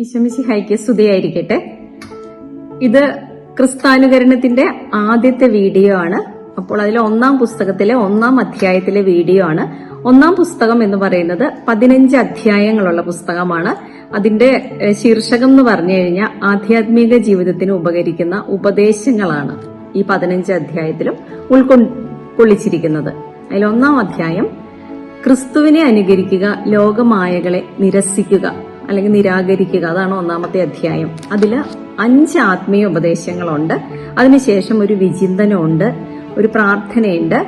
ഈശോമിശിഹായ്ക്ക് സ്തുതിയായിരിക്കട്ടെ. ഇത് ക്രിസ്താനുകരണത്തിന്റെ ആദ്യത്തെ വീഡിയോ ആണ്. അപ്പോൾ അതിലെ ഒന്നാം പുസ്തകത്തിലെ ഒന്നാം അധ്യായത്തിലെ വീഡിയോ ആണ്. ഒന്നാം പുസ്തകം എന്ന് പറയുന്നത് പതിനഞ്ച് അധ്യായങ്ങളുള്ള പുസ്തകമാണ്. അതിന്റെ ശീർഷകം എന്ന് പറഞ്ഞു കഴിഞ്ഞാൽ ആധ്യാത്മിക ജീവിതത്തിന് ഉപകരിക്കുന്ന ഉപദേശങ്ങളാണ് ഈ പതിനഞ്ച് അധ്യായത്തിലും ഉൾക്കൊള്ളിച്ചിരിക്കുന്നത്. അതിൽ ഒന്നാം അധ്യായം ക്രിസ്തുവിനെ അനുകരിക്കുക ലോകമായകളെ നിരസിക്കുക. അല്ലെങ്കിൽ നിരാകരിക്കുക. അതാണ് ഒന്നാമത്തെ അധ്യായം. അതിൽ അഞ്ച് ആത്മീയ ഉപദേശങ്ങളുണ്ട്. അതിനുശേഷം ഒരു വിചിന്തനമുണ്ട് ഒരു പ്രാർത്ഥനയുണ്ട്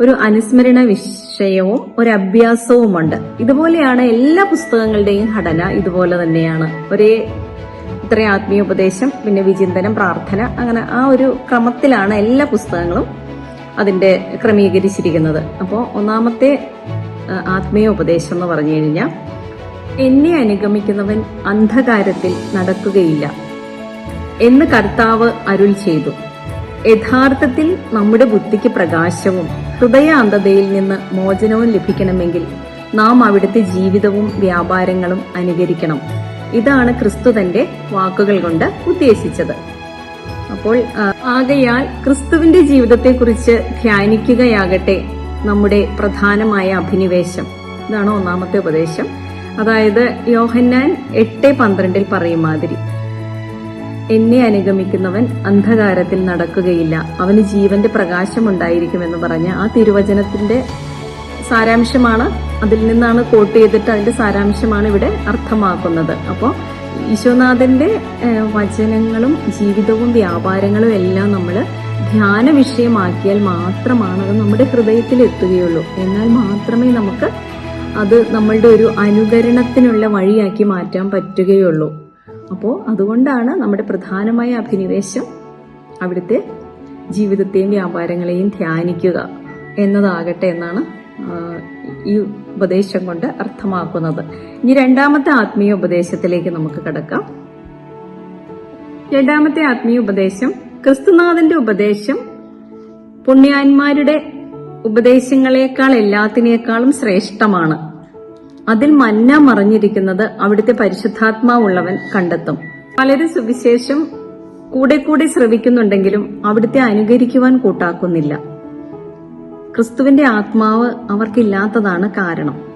ഒരു അനുസ്മരണ വിഷയവും ഒരു അഭ്യാസവുമുണ്ട്. ഇതുപോലെയാണ് എല്ലാ പുസ്തകങ്ങളുടെയും ഘടന ഇതുപോലെ തന്നെയാണ്. ഒരേ ഇത്ര ആത്മീയ ഉപദേശം പിന്നെ വിചിന്തനം പ്രാർത്ഥന അങ്ങനെ ആ ഒരു ക്രമത്തിലാണ് എല്ലാ പുസ്തകങ്ങളും അതിന്റെ ക്രമീകരിച്ചിരിക്കുന്നത്. അപ്പോൾ ഒന്നാമത്തെ ആത്മീയ ഉപദേശം എന്ന് പറഞ്ഞു കഴിഞ്ഞാൽ എന്നെ അനുഗമിക്കുന്നവൻ അന്ധകാരത്തിൽ നടക്കുകയില്ല എന്ന് കർത്താവ് അരുൾ ചെയ്തു. യഥാർത്ഥത്തിൽ നമ്മുടെ ബുദ്ധിക്ക് പ്രകാശവും ഹൃദയ അന്ധതയിൽ നിന്ന് മോചനവും ലഭിക്കണമെങ്കിൽ നാം അവിടുത്തെ ജീവിതവും വ്യാപാരങ്ങളും അനുകരിക്കണം. ഇതാണ് ക്രിസ്തു തന്റെ വാക്കുകൾ കൊണ്ട് ഉദ്ദേശിച്ചത്. അപ്പോൾ ആകയാൽ ക്രിസ്തുവിന്റെ ജീവിതത്തെക്കുറിച്ച് ധ്യാനിക്കുകയാകട്ടെ നമ്മുടെ പ്രധാനമായ അഭിനിവേശം. ഇതാണ് ഒന്നാമത്തെ ഉപദേശം. അതായത് യോഹന്നാൻ എട്ട് പന്ത്രണ്ടിൽ പറയും മാതിരി എന്നെ അനുഗമിക്കുന്നവൻ അന്ധകാരത്തിൽ നടക്കുകയില്ല. അവന് ജീവന്റെ പ്രകാശം ഉണ്ടായിരിക്കുമെന്ന് പറഞ്ഞ ആ തിരുവചനത്തിന്റെ സാരാംശമാണ് അതിൽ നിന്നാണ് കോട്ട് ചെയ്തിട്ട് അതിന്റെ സാരാംശമാണ് ഇവിടെ അർത്ഥമാക്കുന്നത്. അപ്പോൾ ഈശോനാഥന്റെ വചനങ്ങളും ജീവിതവും വ്യാപാരങ്ങളും എല്ലാം നമ്മൾ ധ്യാന വിഷയമാക്കിയാൽ മാത്രമാണ് അത് നമ്മുടെ ഹൃദയത്തിൽ എത്തുകയുള്ളൂ. എന്നാൽ മാത്രമേ നമുക്ക് അത് നമ്മളുടെ ഒരു അനുകരണത്തിനുള്ള വഴിയാക്കി മാറ്റാൻ പറ്റുകയുള്ളൂ. അപ്പോൾ അതുകൊണ്ടാണ് നമ്മുടെ പ്രധാനമായ അഭിനിവേശം അവിടുത്തെ ജീവിതത്തെയും വ്യാപാരങ്ങളെയും ധ്യാനിക്കുക എന്നതാകട്ടെ എന്നാണ് ഈ ഉപദേശം കൊണ്ട് അർത്ഥമാക്കുന്നത്. ഇനി രണ്ടാമത്തെ ആത്മീയ ഉപദേശത്തിലേക്ക് നമുക്ക് കടക്കാം. രണ്ടാമത്തെ ആത്മീയ ഉപദേശം ക്രിസ്തുനാഥന്റെ ഉപദേശം പുണ്യാന്മാരുടെ ഉപദേശങ്ങളെക്കാൾ എല്ലാത്തിനേക്കാളും ശ്രേഷ്ഠമാണ്. അതിൽ മന്ന മറിഞ്ഞിരിക്കുന്നത് അവിടുത്തെ പരിശുദ്ധാത്മാവുള്ളവൻ കണ്ടെത്തും. പലരും സുവിശേഷം കൂടെ കൂടെ ശ്രവിക്കുന്നുണ്ടെങ്കിലും അവിടുത്തെ അനുകരിക്കുവാൻ കൂട്ടാക്കുന്നില്ല. ക്രിസ്തുവിന്റെ ആത്മാവ് അവർക്കില്ലാത്തതാണ് കാരണം.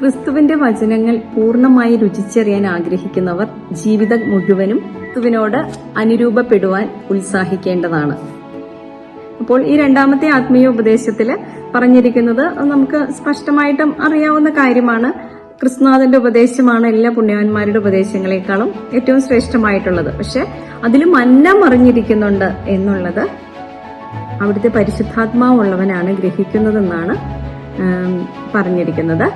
ക്രിസ്തുവിന്റെ വചനങ്ങൾ പൂർണമായി രുചിച്ചറിയാൻ ആഗ്രഹിക്കുന്നവർ ജീവിതം മുഴുവനും ക്രിസ്തുവിനോട് അനുരൂപപ്പെടുവാൻ ഉത്സാഹിക്കേണ്ടതാണ്. അപ്പോൾ ഈ രണ്ടാമത്തെ ആത്മീയ ഉപദേശത്തിൽ പറഞ്ഞിരിക്കുന്നത് നമുക്ക് സ്പഷ്ടമായിട്ടും അറിയാവുന്ന കാര്യമാണ്. കൃഷ്ണനാഥന്റെ ഉപദേശമാണ് എല്ലാ പുണ്യവാന്മാരുടെ ഉപദേശങ്ങളെക്കാളും ഏറ്റവും ശ്രേഷ്ഠമായിട്ടുള്ളത്. പക്ഷെ അതിലും അന്നം അറിഞ്ഞിരിക്കുന്നുണ്ട് എന്നുള്ളത് അവിടുത്തെ പരിശുദ്ധാത്മാവുള്ളവനാണ് ഗ്രഹിക്കുന്നതെന്നാണ് പറഞ്ഞിരിക്കുന്നത്.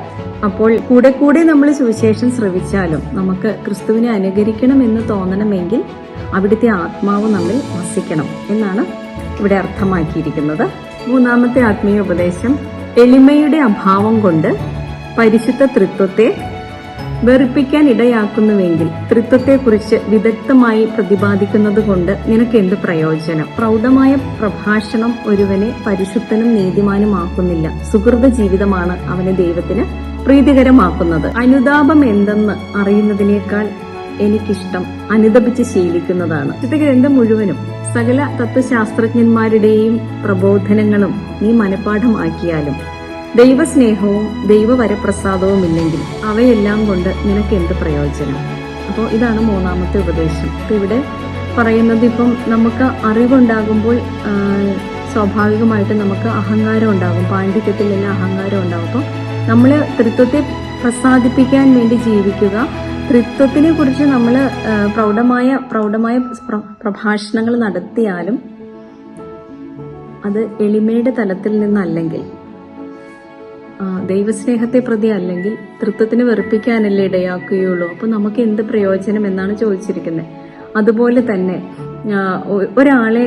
അപ്പോൾ കൂടെ കൂടെ നമ്മൾ സുവിശേഷം ശ്രവിച്ചാലും നമുക്ക് ക്രിസ്തുവിനെ അനുകരിക്കണം എന്ന് തോന്നണമെങ്കിൽ അവിടുത്തെ ആത്മാവ് നമ്മിൽ വസിക്കണം എന്നാണ് ഇവിടെ അർത്ഥമാക്കിയിരിക്കുന്നത്. മൂന്നാമത്തെ ആത്മീയ ഉപദേശം എളിമയുടെ അഭാവം കൊണ്ട് പരിശുദ്ധ തൃത്വത്തെ വെറുപ്പിക്കാൻ ഇടയാക്കുന്നുവെങ്കിൽ തൃത്വത്തെക്കുറിച്ച് വിദഗ്ധമായി പ്രതിപാദിക്കുന്നത് കൊണ്ട് നിനക്ക് എന്ത് പ്രയോജനം? പ്രൗഢമായ പ്രഭാഷണം ഒരുവനെ പരിശുദ്ധനും നീതിമാനുമാക്കുന്നില്ല. സുഹൃത ജീവിതമാണ് അവനെ ദൈവത്തിന് പ്രീതികരമാക്കുന്നത്. അനുതാപം എന്തെന്ന് അറിയുന്നതിനേക്കാൾ എനിക്കിഷ്ടം അനുദപിച്ച് ശീലിക്കുന്നതാണ്. ഗ്രന്ഥം മുഴുവനും സകല തത്വശാസ്ത്രജ്ഞന്മാരുടെയും പ്രബോധനങ്ങളും നീ മനഃപ്പാഠമാക്കിയാലും ദൈവസ്നേഹവും ദൈവവരപ്രസാദവും ഇല്ലെങ്കിൽ അവയെല്ലാം കൊണ്ട് നിനക്ക് എന്ത് പ്രയോജനം? അപ്പോൾ ഇതാണ് മൂന്നാമത്തെ ഉപദേശം. ഇപ്പം ഇവിടെ പറയുന്നത് ഇപ്പം നമുക്ക് അറിവുണ്ടാകുമ്പോൾ സ്വാഭാവികമായിട്ട് നമുക്ക് അഹങ്കാരം ഉണ്ടാകും പാണ്ഡിത്യത്തിലെല്ലാം അഹങ്കാരം ഉണ്ടാകും. അപ്പോൾ നമ്മൾ തൃത്വത്തെ പ്രസാദിപ്പിക്കാൻ വേണ്ടി ജീവിക്കുക തൃത്വത്തിനെ കുറിച്ച് നമ്മൾ പ്രൗഢമായ പ്രൗഢമായ പ്രഭാഷണങ്ങൾ നടത്തിയാലും അത് എളിമയുടെ തലത്തിൽ നിന്നല്ലെങ്കിൽ ദൈവസ്നേഹത്തെ പ്രതി അല്ലെങ്കിൽ തൃത്വത്തിന് വെറുപ്പിക്കാനല്ലേ ഇടയാക്കുകയുള്ളൂ. അപ്പൊ നമുക്ക് എന്ത് പ്രയോജനം എന്നാണ് ചോദിച്ചിരിക്കുന്നത് അതുപോലെ തന്നെ ഒരാളെ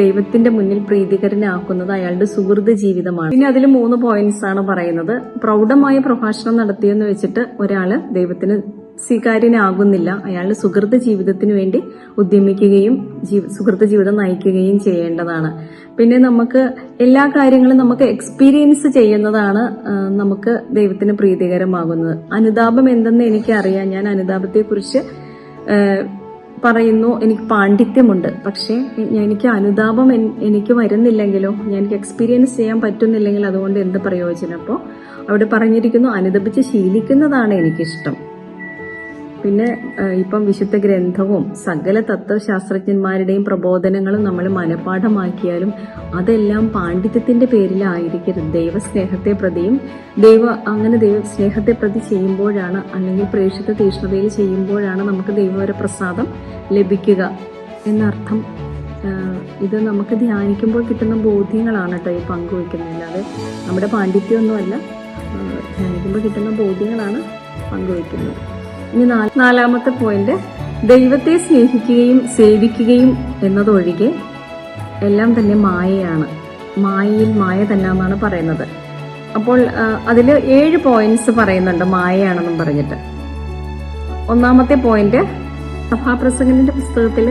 ദൈവത്തിന്റെ മുന്നിൽ പ്രീതികരനാക്കുന്നത് അയാളുടെ സുഹൃത് ജീവിതമാണ്. പിന്നെ അതിൽ മൂന്ന് പോയിന്റ്സ് ആണ് പറയുന്നത്. പ്രൗഢമായ പ്രഭാഷണം നടത്തിയെന്ന് വെച്ചിട്ട് ഒരാൾ ദൈവത്തിന് സ്വീകാര്യനാകുന്നില്ല. അയാളുടെ സുഹൃത്ത് ജീവിതത്തിന് വേണ്ടി ഉദ്യമിക്കുകയും സുഹൃത്ത് ജീവിതം നയിക്കുകയും ചെയ്യേണ്ടതാണ്. പിന്നെ നമുക്ക് എല്ലാ കാര്യങ്ങളും നമുക്ക് എക്സ്പീരിയൻസ് ചെയ്യുന്നതാണ് നമുക്ക് ദൈവത്തിന് പ്രീതികരമാകുന്നത്. അനുതാപം എന്തെന്ന് എനിക്കറിയാം. ഞാൻ അനുതാപത്തെക്കുറിച്ച് പറയുന്നു. എനിക്ക് പാണ്ഡിത്യമുണ്ട്. പക്ഷേ എനിക്ക് അനുതാപം എനിക്ക് വരുന്നില്ലെങ്കിലോ എനിക്ക് എക്സ്പീരിയൻസ് ചെയ്യാൻ പറ്റുന്നില്ലെങ്കിൽ അതുകൊണ്ട് എന്ത് പ്രയോജനം? അപ്പോൾ അവിടെ പറഞ്ഞിരിക്കുന്നു അനുദപിച്ച് ശീലിക്കുന്നതാണ് എനിക്കിഷ്ടം. പിന്നെ ഇപ്പം വിശുദ്ധ ഗ്രന്ഥവും സകല തത്വശാസ്ത്രജ്ഞന്മാരുടെയും പ്രബോധനങ്ങളും നമ്മൾ മനഃപ്പാഠമാക്കിയാലും അതെല്ലാം പാണ്ഡിത്യത്തിന്റെ പേരിലായിരിക്കരുത്. ദൈവസ്നേഹത്തെ പ്രതിയും ദൈവ അങ്ങനെ ദൈവസ്നേഹത്തെ പ്രതി ചെയ്യുമ്പോഴാണ് അല്ലെങ്കിൽ പ്രേക്ഷിത തീഷ്ണതയിൽ ചെയ്യുമ്പോഴാണ് നമുക്ക് ദൈവവര പ്രസാദം ലഭിക്കുക എന്നർത്ഥം. ഇത് നമുക്ക് ധ്യാനിക്കുമ്പോൾ കിട്ടുന്ന ബോധ്യങ്ങളാണ് കേട്ടോ ഈ പങ്കുവയ്ക്കുന്നത് അല്ലാതെ നമ്മുടെ പാണ്ഡിത്യമൊന്നുമല്ല ധ്യാനിക്കുമ്പോൾ കിട്ടുന്ന ബോധ്യങ്ങളാണ് പങ്കുവയ്ക്കുന്നത് ഇനി നാലാമത്തെ പോയിന്റ് ദൈവത്തെ സ്നേഹിക്കുകയും സേവിക്കുകയും എന്നതൊഴികെ എല്ലാം തന്നെ മായയാണ്. മായയിൽ മായ തന്നെ എന്നാണ് പറയുന്നത്. അപ്പോൾ അതിൽ ഏഴ് പോയിന്റ്സ് പറയുന്നുണ്ട് മായയാണെന്നും പറഞ്ഞിട്ട്. ഒന്നാമത്തെ പോയിന്റ് സഭാപ്രസംഗന്റെ പുസ്തകത്തിൽ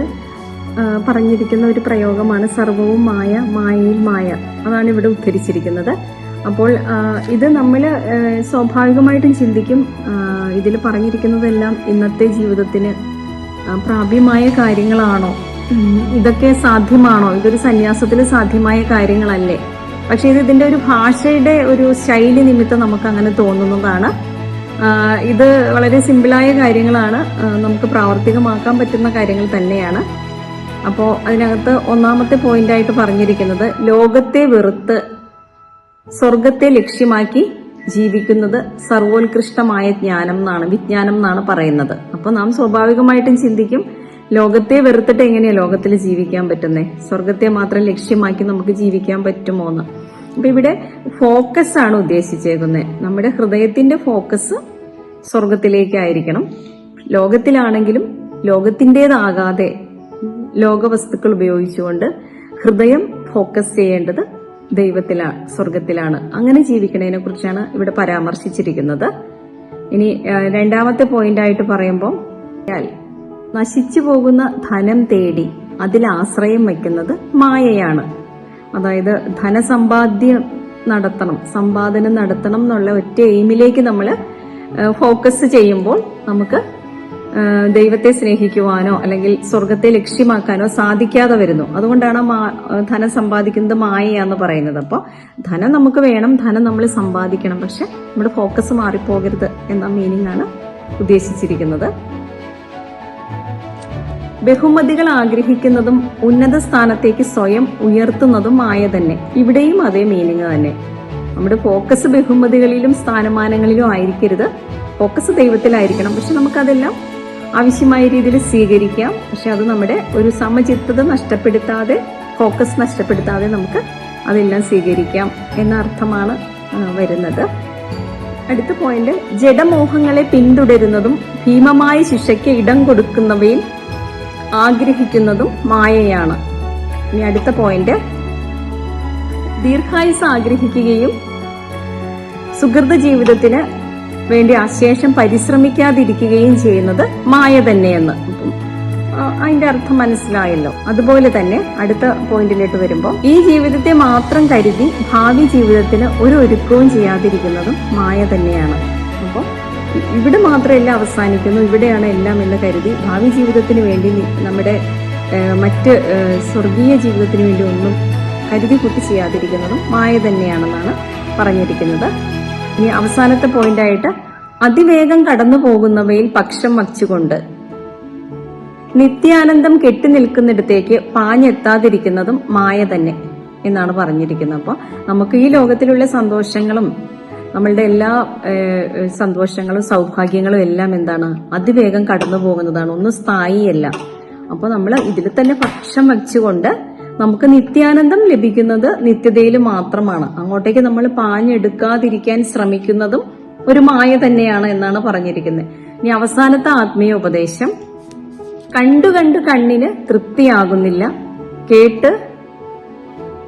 പറഞ്ഞിരിക്കുന്ന ഒരു പ്രയോഗമാണ് സർവവും മായ മായയിൽ മായ. അതാണ് ഇവിടെ ഉദ്ധരിച്ചിരിക്കുന്നത്. അപ്പോൾ ഇത് നമ്മൾ സ്വാഭാവികമായിട്ടും ചിന്തിക്കും. ഇതിൽ പറഞ്ഞിരിക്കുന്നതെല്ലാം ഇന്നത്തെ ജീവിതത്തിന് പ്രാപ്യമായ കാര്യങ്ങളാണോ? ഇതൊക്കെ സാധ്യമാണോ? ഇതൊരു സന്യാസത്തിൽ സാധ്യമായ കാര്യങ്ങളല്ലേ? പക്ഷേ ഇത് ഇതിന്റെ ഒരു ഭാഷയുടെ ഒരു ശൈലി നിമിത്തം നമുക്ക് അങ്ങനെ തോന്നുന്നതാണ് ഇത് വളരെ സിമ്പിളായ കാര്യങ്ങളാണ്. നമുക്ക് പ്രാവർത്തികമാക്കാൻ പറ്റുന്ന കാര്യങ്ങൾ തന്നെയാണ്. അപ്പോൾ അതിനകത്ത് ഒന്നാമത്തെ പോയിന്റായിട്ട് പറഞ്ഞിരിക്കുന്നത് ലോകത്തെ വെറുത്ത് സ്വർഗത്തെ ലക്ഷ്യമാക്കി ജീവിക്കുന്നത് സർവോത്കൃഷ്ടമായ ജ്ഞാനം എന്നാണ് വിജ്ഞാനം എന്നാണ് പറയുന്നത്. അപ്പോൾ നാം സ്വാഭാവികമായിട്ടും ചിന്തിക്കും ലോകത്തെ വെറുത്തിട്ട് എങ്ങനെയാ ലോകത്തിൽ ജീവിക്കാൻ പറ്റുന്നേ? സ്വർഗത്തെ മാത്രം ലക്ഷ്യമാക്കി നമുക്ക് ജീവിക്കാൻ പറ്റുമോ എന്ന്. അപ്പൊ ഇവിടെ ഫോക്കസ് ആണ് ഉദ്ദേശിച്ചേക്കുന്നത് നമ്മുടെ ഹൃദയത്തിന്റെ ഫോക്കസ് സ്വർഗത്തിലേക്കായിരിക്കണം ലോകത്തിലാണെങ്കിലും ലോകത്തിന്റെതാകാതെ ലോകവസ്തുക്കൾ ഉപയോഗിച്ചുകൊണ്ട് ഹൃദയം ഫോക്കസ് ചെയ്യേണ്ടത് ദൈവത്തിലാണ് സ്വർഗത്തിലാണ് അങ്ങനെ ജീവിക്കുന്നതിനെ കുറിച്ചാണ് ഇവിടെ പരാമർശിച്ചിരിക്കുന്നത്. ഇനി രണ്ടാമത്തെ പോയിന്റ് ആയിട്ട് പറയുമ്പോൾ നശിച്ചു പോകുന്ന ധനം തേടി അതിൽ ആശ്രയം വയ്ക്കുന്നത് മായയാണ്. അതായത് ധനസമ്പാദ്യം നടത്തണം സമ്പാദനം നടത്തണം എന്നുള്ള ഒറ്റ എയിമിലേക്ക് നമ്മൾ ഫോക്കസ് ചെയ്യുമ്പോൾ നമുക്ക് ദൈവത്തെ സ്നേഹിക്കുവാനോ അല്ലെങ്കിൽ സ്വർഗത്തെ ലക്ഷ്യമാക്കാനോ സാധിക്കാതെ വരുന്നു. അതുകൊണ്ടാണ് ധനം സമ്പാദിക്കുന്നത് എന്ന് പറയുന്നത്. അപ്പോൾ ധനം നമുക്ക് വേണം ധനം നമ്മൾ സമ്പാദിക്കണം. പക്ഷെ നമ്മുടെ ഫോക്കസ് മാറിപ്പോകരുത് എന്ന മീനിങ് ആണ് ഉദ്ദേശിച്ചിരിക്കുന്നത്. ബഹുമതികൾ ആഗ്രഹിക്കുന്നതും ഉന്നത സ്ഥാനത്തേക്ക് സ്വയം ഉയർത്തുന്നതും മായ തന്നെ. ഇവിടെയും അതേ മീനിങ് തന്നെ. നമ്മുടെ ഫോക്കസ് ബഹുമതികളിലും സ്ഥാനമാനങ്ങളിലും ആയിരിക്കരുത്. ഫോക്കസ് ദൈവത്തിലായിരിക്കണം. പക്ഷെ നമുക്കതെല്ലാം ആവശ്യമായ രീതിയിൽ സ്വീകരിക്കാം. പക്ഷെ അത് നമ്മുടെ ഒരു സമചിത്തത നഷ്ടപ്പെടുത്താതെ ഫോക്കസ് നഷ്ടപ്പെടുത്താതെ നമുക്ക് അതെല്ലാം സ്വീകരിക്കാം എന്ന അർത്ഥമാണ് വരുന്നത്. അടുത്ത പോയിന്റ് ജഡമോഹങ്ങളെ പിന്തുടരുന്നതും ഭീമമായ ശിക്ഷയ്ക്ക് ഇടം കൊടുക്കുന്നവയിൽ ആഗ്രഹിക്കുന്നതും മായയാണ്. ഇനി അടുത്ത പോയിന്റ് ദീർഘായുസ് ആഗ്രഹിക്കുകയും സുഹൃത ജീവിതത്തിന് വേണ്ടി അശേഷം പരിശ്രമിക്കാതിരിക്കുകയും ചെയ്യുന്നത് മായ തന്നെയെന്ന്. അതിന്റെ അർത്ഥം മനസ്സിലായല്ലോ. അതുപോലെ തന്നെ അടുത്ത പോയിന്റിലേക്ക് വരുമ്പോൾ ഈ ജീവിതത്തെ മാത്രം കരുതി ഭാവി ജീവിതത്തിന് ഒരു ഒരുക്കവും ചെയ്യാതിരിക്കുന്നതും മായ തന്നെയാണ്. അപ്പോൾ ഇവിടെ മാത്രമല്ല അവസാനിക്കുന്നു. ഇവിടെയാണ് എല്ലാം എന്ന് കരുതി ഭാവി ജീവിതത്തിന് വേണ്ടി നമ്മുടെ മറ്റ് സ്വർഗീയ ജീവിതത്തിന് വേണ്ടി ഒന്നും കരുതി കൂട്ടി ചെയ്യാതിരിക്കുന്നതും മായ തന്നെയാണെന്നാണ് പറഞ്ഞിരിക്കുന്നത്. ഇനി അവസാനത്തെ പോയിന്റായിട്ട് അതിവേഗം കടന്നു പോകുന്നവയിൽ പക്ഷം വച്ചുകൊണ്ട്. നിത്യാനന്ദം കെട്ടി നിൽക്കുന്നിടത്തേക്ക് പാഞ്ഞെത്താതിരിക്കുന്നതും മായ തന്നെ എന്നാണ് പറഞ്ഞിരിക്കുന്നത്. അപ്പോൾ നമുക്ക് ഈ ലോകത്തിലുള്ള സന്തോഷങ്ങളും നമ്മളുടെ എല്ലാ സന്തോഷങ്ങളും സൗഭാഗ്യങ്ങളും എല്ലാം എന്താണ്? അതിവേഗം കടന്നു പോകുന്നതാണ്. ഒന്നും സ്ഥായിയല്ല. അപ്പോൾ നമ്മൾ ഇതിൽ തന്നെ പക്ഷം വച്ചുകൊണ്ട് നമുക്ക് നിത്യാനന്ദം ലഭിക്കുന്നത് നിത്യതയിൽ മാത്രമാണ്. അങ്ങോട്ടേക്ക് നമ്മൾ പാഞ്ഞെടുക്കാതിരിക്കാൻ ശ്രമിക്കുന്നതും ഒരു മായ തന്നെയാണ് എന്നാണ് പറഞ്ഞിരിക്കുന്നത് ഇനി അവസാനത്തെ ആത്മീയ ഉപദേശം. കണ്ടു കണ്ടു കണ്ണിന് തൃപ്തിയാകുന്നില്ല. കേട്ട്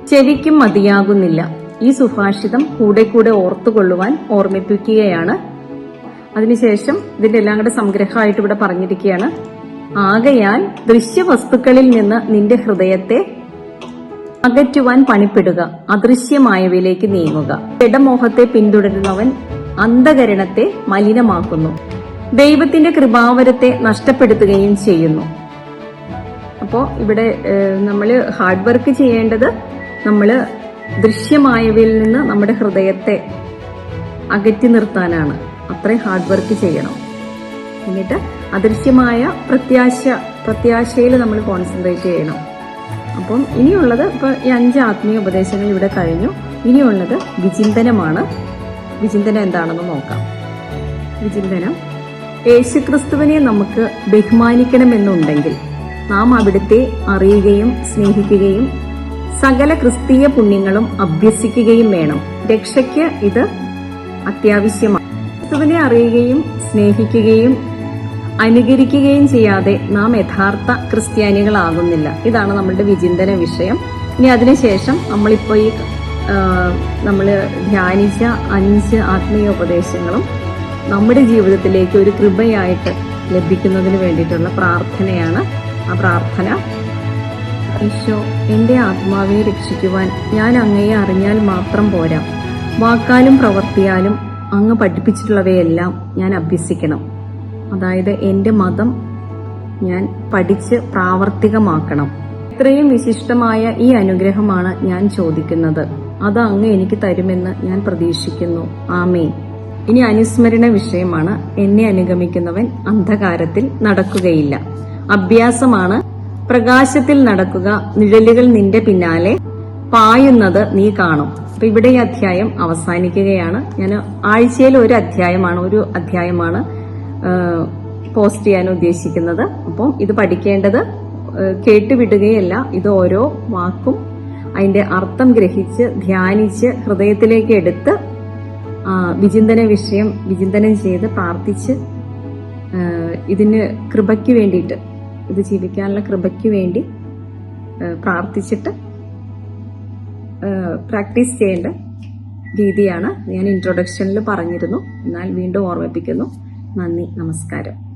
ചെവിക്കും മതിയാകുന്നില്ല. ഈ സുഭാഷിതം കൂടെ കൂടെ ഓർത്തുകൊള്ളുവാൻ ഓർമ്മിപ്പിക്കുകയാണ്. അതിനുശേഷം ഇതിന്റെ എല്ലാം കൂടെ സംഗ്രഹമായിട്ട് ഇവിടെ പറഞ്ഞിരിക്കുകയാണ്. ആകയാൽ ദൃശ്യവസ്തുക്കളിൽ നിന്ന് നിന്റെ ഹൃദയത്തെ അകറ്റുവാൻ പണിപ്പെടുക അദൃശ്യമായവയിലേക്ക് നീങ്ങുക. ജഡമോഹത്തെ പിന്തുടരുന്നവൻ അന്ധകരണത്തെ മലിനമാക്കുന്നു. ദൈവത്തിന്റെ കൃപാവരത്തെ നഷ്ടപ്പെടുത്തുകയും ചെയ്യുന്നു. അപ്പോൾ ഇവിടെ നമ്മൾ ഹാർഡ് വർക്ക് ചെയ്യേണ്ടത് നമ്മൾ ദൃശ്യമായവയിൽ നിന്ന് നമ്മുടെ ഹൃദയത്തെ അകറ്റി നിർത്താനാണ്. അത്രയും ഹാർഡ് വർക്ക് ചെയ്യണം. എന്നിട്ട് അദൃശ്യമായ പ്രത്യാശ പ്രത്യാശയിൽ നമ്മൾ കോൺസെൻട്രേറ്റ് ചെയ്യണം. അപ്പം ഇനിയുള്ളത് ഇപ്പൊ ഈ അഞ്ച് ആത്മീയ ഉപദേശങ്ങൾ ഇവിടെ കഴിഞ്ഞു. ഇനിയുള്ളത് വിചിന്തനമാണ്. വിചിന്തനം എന്താണെന്ന് നോക്കാം. വിചിന്തനം. യേശുക്രിസ്തുവിനെ നമുക്ക് ബഹുമാനിക്കണമെന്നുണ്ടെങ്കിൽ നാം അവിടുത്തെ അറിയുകയും സ്നേഹിക്കുകയും സകല ക്രിസ്തീയ പുണ്യങ്ങളും അഭ്യസിക്കുകയും വേണം. രക്ഷയ്ക്ക് ഇത് അത്യാവശ്യമാണ്. ക്രിസ്തുവിനെ അറിയുകയും സ്നേഹിക്കുകയും അനുകരിക്കുകയും ചെയ്യാതെ നാം യഥാർത്ഥ ക്രിസ്ത്യാനികളാകുന്നില്ല. ഇതാണ് നമ്മളുടെ വിചിന്തന വിഷയം. ഇനി അതിനുശേഷം നമ്മളിപ്പോൾ ഈ നമ്മൾ ധ്യാനിച്ച അഞ്ച് ആത്മീയ ഉപദേശങ്ങളും നമ്മുടെ ജീവിതത്തിലേക്ക് ഒരു കൃപയായിട്ട് ലഭിക്കുന്നതിന് വേണ്ടിയിട്ടുള്ള പ്രാർത്ഥനയാണ്. ആ പ്രാർത്ഥന ഈശോ എന്റെ ആത്മാവിനെ രക്ഷിക്കുവാൻ ഞാൻ അങ്ങയെ അറിഞ്ഞാൽ മാത്രം പോരാ. വാക്കാലും പ്രവർത്തിയാലും അങ്ങ് പഠിപ്പിച്ചിട്ടുള്ളവയെല്ലാം ഞാൻ അഭ്യസിക്കണം. അതായത് എന്റെ മതം ഞാൻ പഠിച്ച് പ്രാവർത്തികമാക്കണം. ഇത്രയും വിശിഷ്ടമായ ഈ അനുഗ്രഹമാണ് ഞാൻ ചോദിക്കുന്നത്. അത് അങ്ങ് എനിക്ക് തരുമെന്ന് ഞാൻ പ്രതീക്ഷിക്കുന്നു. ആമേ ഇനി അനുസ്മരണ വിഷയമാണ്. എന്നെ അനുഗമിക്കുന്നവൻ അന്ധകാരത്തിൽ നടക്കുകയില്ല. അഭ്യാസമാണ്. പ്രകാശത്തിൽ നടക്കുക നിഴലുകൾ നിന്റെ പിന്നാലെ പായുന്നത് നീ കാണും. അപ്പൊ ഇവിടെ ഈ അധ്യായം അവസാനിക്കുകയാണ്. ഞാൻ ആഴ്ചയിൽ ഒരു അധ്യായമാണ് ഒരു അധ്യായമാണ്. പോസ്റ്റ് ചെയ്യാൻ ഉദ്ദേശിക്കുന്നത്. അപ്പം ഇത് പഠിക്കേണ്ടത് കേട്ടുവിടുകയല്ല. ഇത് ഓരോ വാക്കും അതിന്റെ അർത്ഥം ഗ്രഹിച്ച് ധ്യാനിച്ച് ഹൃദയത്തിലേക്ക് എടുത്ത് വിചിന്തന വിഷയം വിചിന്തനം ചെയ്ത് പ്രാർത്ഥിച്ച് ഇതിന് കൃപയ്ക്ക് വേണ്ടിയിട്ട് ഇത് ജീവിക്കാനുള്ള കൃപയ്ക്ക് വേണ്ടി പ്രാർത്ഥിച്ചിട്ട് പ്രാക്ടീസ് ചെയ്യേണ്ട രീതിയാണ് ഞാൻ ഇൻട്രൊഡക്ഷനിൽ പറഞ്ഞിരുന്നു. എന്നാൽ വീണ്ടും ഓർമ്മിപ്പിക്കുന്നു. നന്ദി നമസ്കാരം.